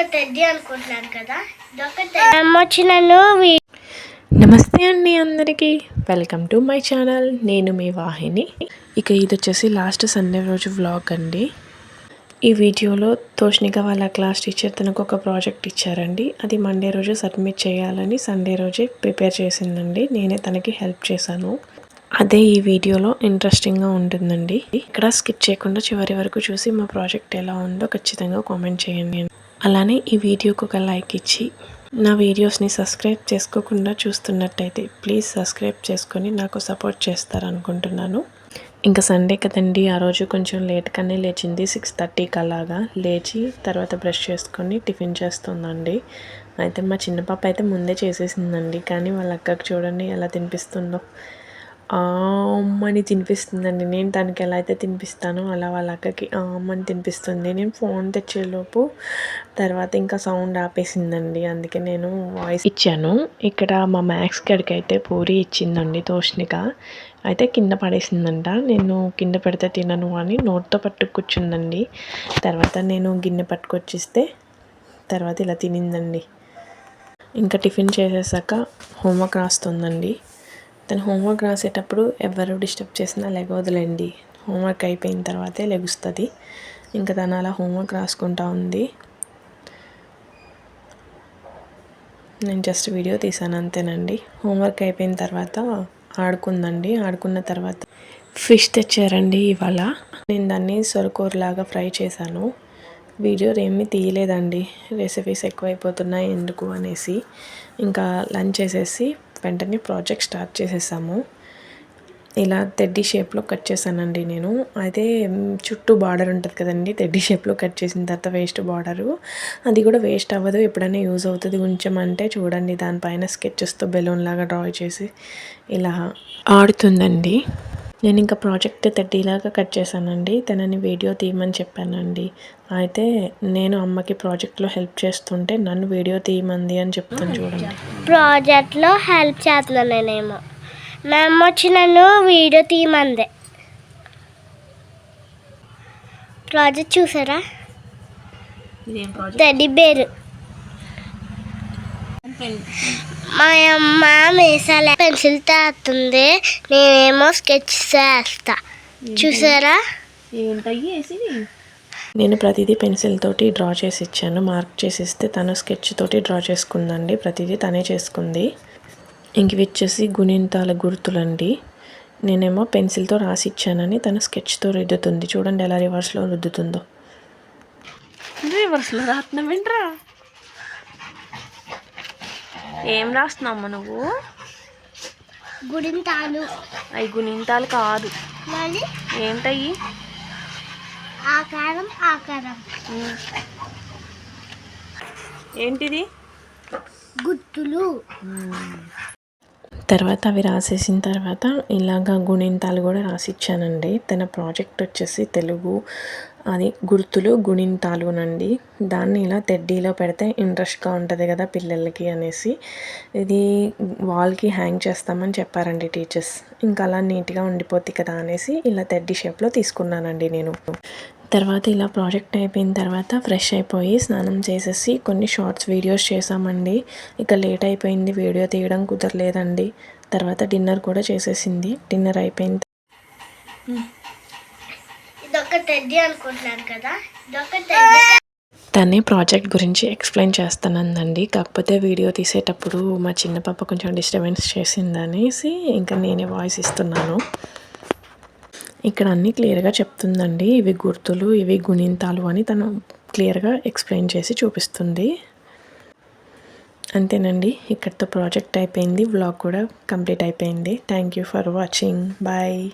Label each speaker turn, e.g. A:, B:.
A: ఇదొక టెడ్డీ అనుకుంటున్నారు కదా. ఇదొక వచ్చి నన్ను
B: నమస్తే అండి అందరికీ. Welcome to my channel. నేను మీ వాహిని. ఇక ఇది వచ్చేసి లాస్ట్ సండే రోజు వ్లాగ్ అండి. ఈ వీడియోలో తోష్నిక వాళ్ళ క్లాస్ టీచర్ తనకు ఒక ప్రాజెక్ట్ ఇచ్చారండి. అది మండే రోజు సబ్మిట్ చేయాలని సండే రోజే ప్రిపేర్ చేసిందండి. నేనే తనకి హెల్ప్ చేశాను. అదే ఈ వీడియోలో ఇంట్రెస్టింగ్గా ఉంటుందండి. ఇక్కడ స్కిప్ చేయకుండా చివరి వరకు చూసి మా ప్రాజెక్ట్ ఎలా ఉందో ఖచ్చితంగా కామెంట్ చేయండి. అలానే ఈ వీడియోకి ఒక లైక్ ఇచ్చి నా వీడియోస్ని సబ్స్క్రైబ్ చేసుకోకుండా చూస్తున్నట్టయితే ప్లీజ్ సబ్స్క్రైబ్ చేసుకొని నాకు సపోర్ట్ చేస్తారనుకుంటున్నాను. ఇంకా సండే కదండి ఆ రోజు కొంచెం లేట్గానే లేచింది సిక్స్ థర్టీకి అలాగా లేచి తర్వాత బ్రష్ చేసుకొని టిఫిన్ చేస్తుందండి. అయితే మా చిన్న పాప అయితే ముందే చేసేసిందండి కానీ వాళ్ళ అక్కకి చూడండి ఎలా తినిపిస్తుందో. అమ్మని తినిపిస్తుందండి. నేను తనకి ఎలా అయితే తినిపిస్తానో అలా వాళ్ళ అక్కకి అమ్మని తినిపిస్తుంది. నేను ఫోన్ తెచ్చేలోపు తర్వాత ఇంకా సౌండ్ ఆపేసిందండి. అందుకే నేను వాయిస్ ఇచ్చాను. ఇక్కడ మా మ్యాక్స్ గడికి అయితే పూరి ఇచ్చిందండి తోష్నిక అయితే కింద పడేసిందంట. నేను కింద పెడితే తినను అని నోట్తో పట్టు కూర్చుందండి. తర్వాత నేను గిన్నె పట్టుకొచ్చిస్తే తర్వాత ఇలా తినిందండి. ఇంకా టిఫిన్ చేసేసాక హోంవర్క్ రాస్తుందండి. తను హోంవర్క్ రాసేటప్పుడు ఎవరు డిస్టర్బ్ చేసినా లెగవదులేండి. హోంవర్క్ అయిపోయిన తర్వాతే లెగుస్తుంది. ఇంకా తను అలా హోంవర్క్ రాసుకుంటా ఉంది. నేను జస్ట్ వీడియో తీసాను అంతేనండి. హోంవర్క్ అయిపోయిన తర్వాత ఆడుకుందండి. ఆడుకున్న తర్వాత ఫిష్ తెచ్చారండి ఇవాళ. నేను దాన్ని సొరకూరలాగా ఫ్రై చేశాను. వీడియో ఏమీ తీయలేదండి. రెసిపీస్ ఎక్కువైపోతున్నాయి ఎందుకు అనేసి. ఇంకా లంచ్ చేసేసి వెంటనే ప్రాజెక్ట్ స్టార్ట్ చేసేసాము. ఇలా తెడ్డీ షేప్లో కట్ చేశానండి నేను. అయితే చుట్టూ బార్డర్ ఉంటుంది కదండి తెడ్డీ షేప్లో కట్ చేసిన తర్వాత వేస్ట్ బార్డరు. అది కూడా వేస్ట్ అవ్వదు ఎప్పుడైనా యూజ్ అవుతుంది. ఉంచమంటే చూడండి దానిపైన స్కెచెస్తో బెలూన్ లాగా డ్రా చేసి ఇలా ఆడుతుందండి. నేను ఇంకా ప్రాజెక్ట్ తెడ్డీలాగా కట్ చేశానండి. తనని వీడియో తీయమని చెప్పానండి. అయితే నేను అమ్మకి ప్రాజెక్ట్లో హెల్ప్ చేస్తుంటే నన్ను వీడియో తీయమంది అని చెప్తాను చూడండి.
A: ప్రాజెక్ట్లో హెల్ప్ చేస్తున్నాను నేనేమో మా అమ్మ వచ్చి నన్ను వీడియో తీయమందే. ప్రాజెక్ట్ చూసారా? Teddy bear. మా అమ్మ మీసాల పెన్సిల్ తాస్తుంది నేనేమో స్కెచ్ చేస్తా. చూసారా?
B: నేను ప్రతిదీ పెన్సిల్ తోటి డ్రా చేసి ఇచ్చాను. మార్క్ చేసి ఇస్తే తను స్కెచ్ తోటి డ్రా చేసుకుందండి. ప్రతిదీ తనే చేసుకుంది. ఇంక వచ్చేసి గుణింతాల గుర్తులండి. నేనేమో పెన్సిల్తో రాసి ఇచ్చానని తను స్కెచ్తో రుద్దుతుంది. చూడండి ఎలా రివర్స్లో రుద్దుతుందో. రివర్స్లో రాత్నమేంట్రా ఏం రాస్తున్నావు నువ్వు?
A: గుడింతాలు.
B: అవి గుణింతాలు కాదు. ఏంటయ్యి
A: ఆకారం ఆకారం.
B: ఏంటిది?
A: గుర్తులు
B: తర్వాత అవి రాసేసిన తర్వాత ఇలాగా గుణింతాలు కూడా రాసిచ్చానండి. తన ప్రాజెక్ట్ వచ్చేసి తెలుగు అది గుర్తులు గుణింతాలునండి దాన్ని ఇలా తెడ్డీలో పెడితే ఇంట్రెస్ట్గా ఉంటుంది కదా పిల్లలకి అనేసి. ఇది వాల్కి హ్యాంగ్ చేస్తామని చెప్పారండి టీచర్స్. ఇంకా అలా నీట్గా ఉండిపోద్ది కదా అనేసి ఇలా తెడ్డీ షేప్లో తీసుకున్నానండి నేను. తర్వాత ఇలా ప్రాజెక్ట్ అయిపోయిన తర్వాత ఫ్రెష్ అయిపోయి స్నానం చేసేసి కొన్ని షార్ట్స్ వీడియోస్ చేసామండి. ఇక లేట్ అయిపోయింది వీడియో తీయడం కుదరలేదండి. తర్వాత డిన్నర్ కూడా చేసేసింది. డిన్నర్ అయిపోయింది తనే ప్రాజెక్ట్ గురించి ఎక్స్ప్లెయిన్ చేస్తానందండి. కాకపోతే వీడియో తీసేటప్పుడు మా చిన్న పాప కొంచెం డిస్టర్బెన్స్ చేసిందనేసి ఇంకా నేనే వాయిస్ ఇస్తున్నాను. ఇక్కడ అన్నీ క్లియర్గా చెప్తుందండి. ఇవి గుర్తులు ఇవి గుణింతాలు అని తను క్లియర్గా ఎక్స్ప్లెయిన్ చేసి చూపిస్తుంది. అంతేనండి. ఇక్కడితో ప్రాజెక్ట్ అయిపోయింది. వ్లాగ్ కూడా కంప్లీట్ అయిపోయింది. Thank you for watching. Bye.